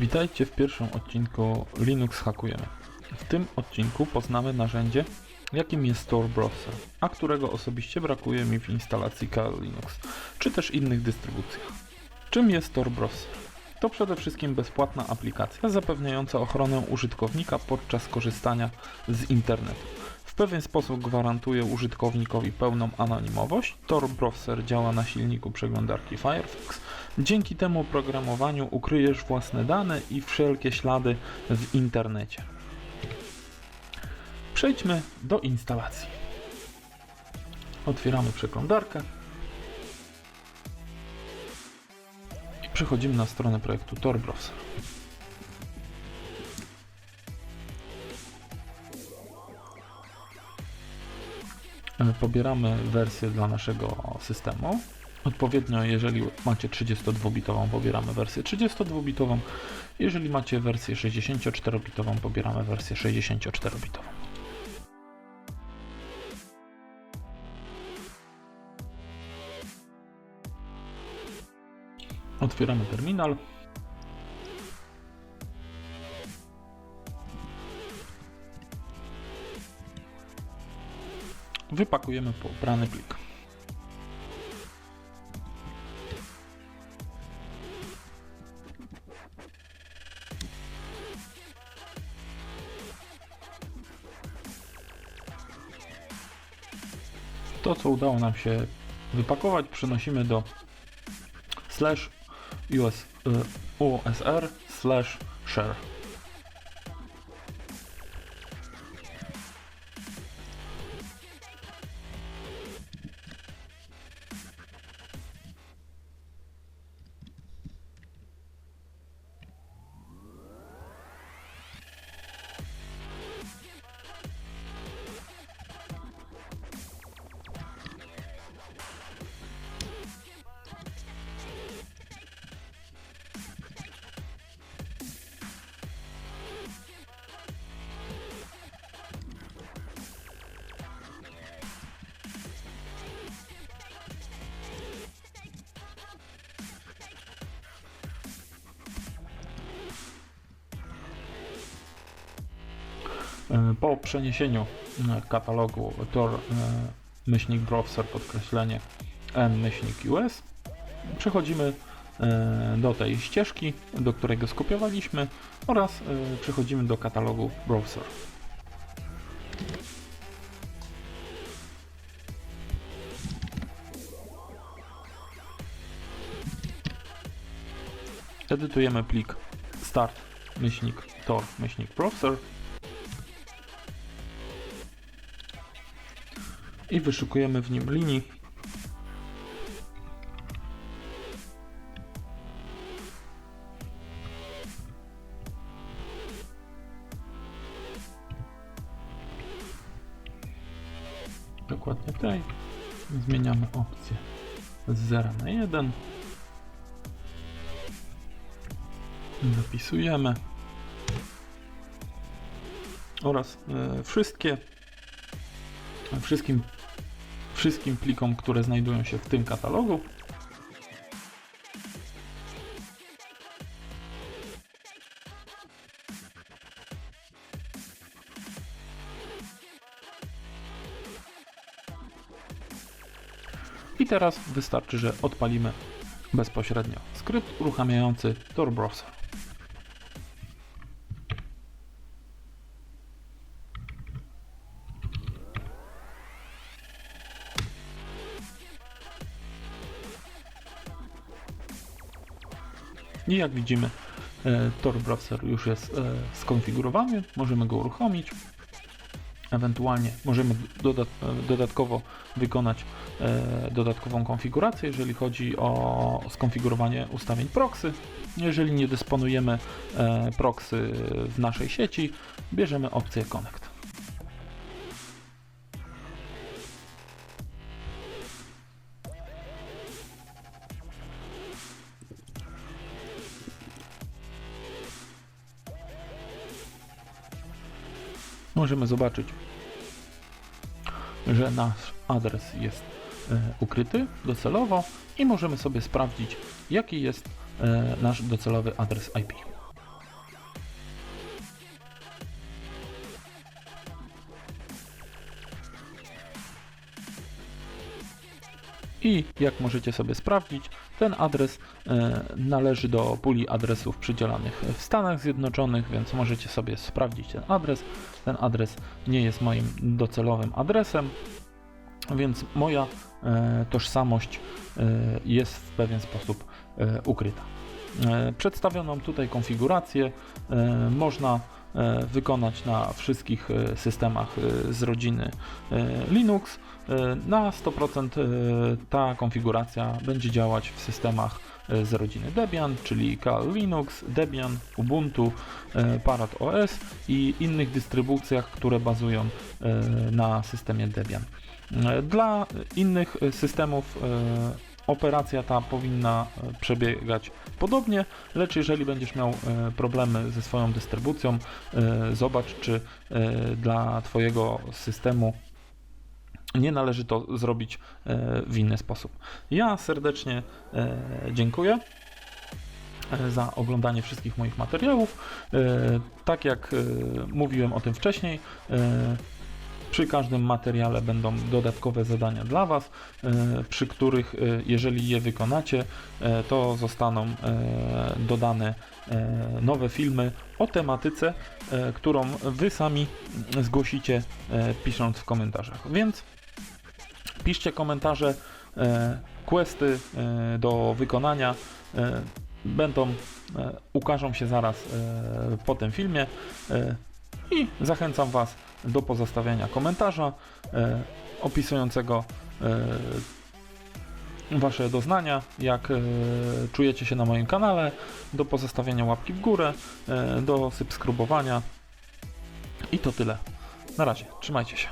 Witajcie w pierwszym odcinku Linux Hakujemy. W tym odcinku poznamy narzędzie, jakim jest Tor Browser, a którego osobiście brakuje mi w instalacji Kali Linux, czy też innych dystrybucjach. Czym jest Tor Browser? To przede wszystkim bezpłatna aplikacja zapewniająca ochronę użytkownika podczas korzystania z internetu. W pewien sposób gwarantuje użytkownikowi pełną anonimowość. Tor Browser działa na silniku przeglądarki Firefox. Dzięki temu oprogramowaniu ukryjesz własne dane i wszelkie ślady w internecie. Przejdźmy do instalacji. Otwieramy przeglądarkę i przechodzimy na stronę projektu Tor Browser. Pobieramy wersję dla naszego systemu. Odpowiednio, jeżeli macie 32-bitową, pobieramy wersję 32-bitową. Jeżeli macie wersję 64-bitową, pobieramy wersję 64-bitową. Otwieramy terminal. Wypakujemy pobrany plik. To, co udało nam się wypakować, przenosimy do slash US, y, USR slash share. Po przeniesieniu e, katalogu tor e, myślnik browser podkreślenie n myślnik us przechodzimy e, do tej ścieżki, do której go skopiowaliśmy oraz e, przechodzimy do katalogu browser. Edytujemy plik start myślnik tor myślnik browser i wyszukujemy w nim linii. Dokładnie tej. Zmieniamy opcję z 0 na 1. Zapisujemy. Oraz e, wszystkie wszystkim, wszystkim plikom, które znajdują się w tym katalogu. I teraz wystarczy, że odpalimy bezpośrednio skrypt uruchamiający Tor Browser. I jak widzimy, e, Tor Browser już jest e, skonfigurowany, możemy go uruchomić. Ewentualnie możemy dodat e, dodatkowo wykonać dodatkową konfigurację, jeżeli chodzi o skonfigurowanie ustawień proxy. Jeżeli nie dysponujemy proxy w naszej sieci, bierzemy opcję Connect. możemy zobaczyć, że nasz adres jest e, ukryty docelowo i możemy sobie sprawdzić, jaki jest e, nasz docelowy adres IP. I jak możecie sobie sprawdzić, ten adres e, należy do puli adresów przydzielanych w Stanach Zjednoczonych, więc możecie sobie sprawdzić ten adres. Ten adres nie jest moim docelowym adresem, więc moja e, tożsamość e, jest w pewien sposób ukryta. Przedstawioną tutaj konfigurację można wykonać na wszystkich e, systemach e, z rodziny e, Linux. E, Na 100% e, ta konfiguracja będzie działać w systemach e, z rodziny Debian, czyli Kali Linux, Debian, Ubuntu, e, Parrot OS i innych dystrybucjach, które bazują e, na systemie Debian. E, Dla innych e, systemów e, operacja ta powinna e, przebiegać podobnie, lecz jeżeli będziesz miał e, problemy ze swoją dystrybucją, e, zobacz czy dla Twojego systemu nie należy to zrobić w inny sposób. Ja serdecznie dziękuję za oglądanie wszystkich moich materiałów. Tak jak mówiłem o tym wcześniej, przy każdym materiale będą dodatkowe zadania dla Was, e, przy których, e, jeżeli je wykonacie, e, to zostaną dodane nowe filmy o tematyce, którą Wy sami zgłosicie, pisząc w komentarzach. Więc piszcie komentarze, questy do wykonania będą, ukażą się zaraz po tym filmie i zachęcam Was do pozostawiania komentarza e, opisującego e, Wasze doznania, jak e, czujecie się na moim kanale, do pozostawienia łapki w górę, e, do subskrybowania i to tyle. Na razie, trzymajcie się.